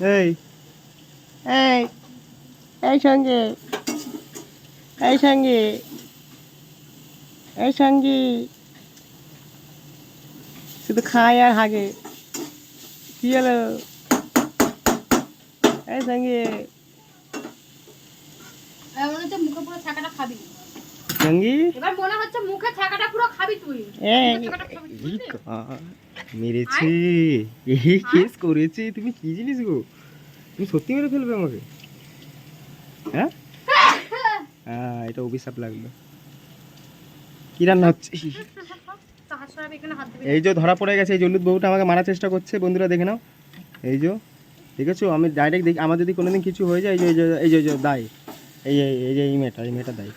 এই। এই। এই সঙ্গে। এই সঙ্গে। এই সঙ্গে। শুধু খায় আর হাগে। কি হলো? এই সঙ্গে। এবার মনে হচ্ছে মুখে পুরো ছাকাটা খাবি। সঙ্গী? এবার মনে হচ্ছে মুখে ছাকাটা পুরো খাবি তুই। এই মেরেছি। এই কেস করেছি। তুমি কি জিনিস গো? তুমি সত্যি মেরে ফেলবে আমাকে? হ্যাঁ? হ্যাঁ এটা অভিশাপ লাগল। কি রান্না হচ্ছে? এই যে ধরা পড়ে গেছে এই জলুদ বউটা আমাকে মারার চেষ্টা করছে বন্ধুরা দেখে নাও। এই যে ঠিক আছে আমি ডাইরেক্ট দেখি আমার যদি কোনোদিন কিছু হয়ে যায় এই যে এই যে দায় এই যে এই যে এই মেয়েটা এই মেয়েটা দায়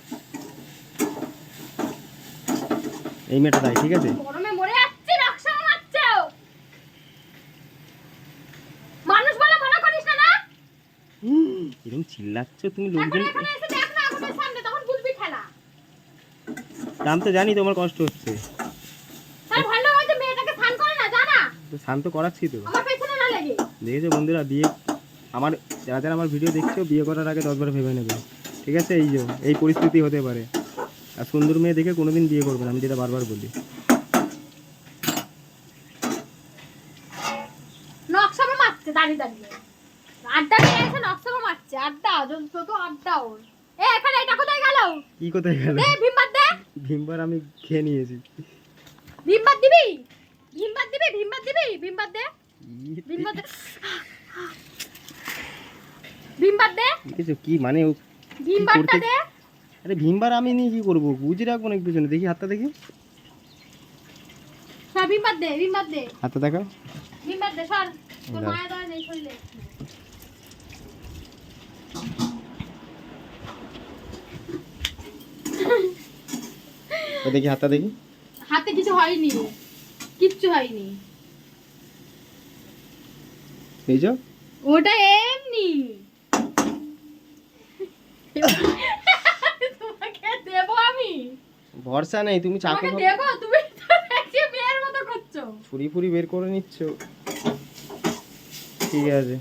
এই মেয়েটা দায় ঠিক আছে গরমে মরে যাচ্ছে নকশা মারছে মানুষ বলে মনে করিস না না এরকম চিল্লাচ্ছ তুমি লোকজন? আমি তো জানি তোমার কষ্ট হচ্ছে। স্নান তো শান্ত করাচ্ছি তো। দেখেছ বন্ধুরা বিয়ে আমার যারা যারা আমার ভিডিও দেখছ বিয়ে করার আগে দশবার ভেবে নেবে। ঠিক আছে এই যে এই পরিস্থিতি হতে পারে। আর সুন্দর মেয়ে দেখে কোনোদিন বিয়ে করবে না আমি যেটা বারবার বলি। দাঁড়িয়ে দাঁড়িয়ে। আড্ডা এসে মারছে আড্ডা যত আড্ডা ওর এ এখানে এটা কোথায় গেল কি কোথায় গেল দে ভীমবার দে ভীমবার আমি খেয়ে নিয়েছি ভীমবার দিবি ভীমবার দিবি ভীমবার দিবি ভীমবার দে ভীমবার দে ভীমবার দে দেখেছ কি মানে ও ভীমবারটা দে আরে ভীমবার আমি নিয়ে কি করব বুঝে রাখব না পিছনে দেখি হাতটা দেখি সর ভীমবার দে ভীমবার দে হাতটা দেখাও ভীমবার দে সর তোর দাও। মায়া দয়া নেই শরীরে ও দেখি হাতটা দেখি। হাতে কিছু হয়নি কিচ্ছু হয়নি। এই যে। ওটা এমনি। তোমাকে দেবো আমি? ভরসা নেই তুমি চাকু দেবো? তুমি দেখছি মতো করছ। ছুরি ফুরি বের করে নিচ্ছ। ঠিক আছে।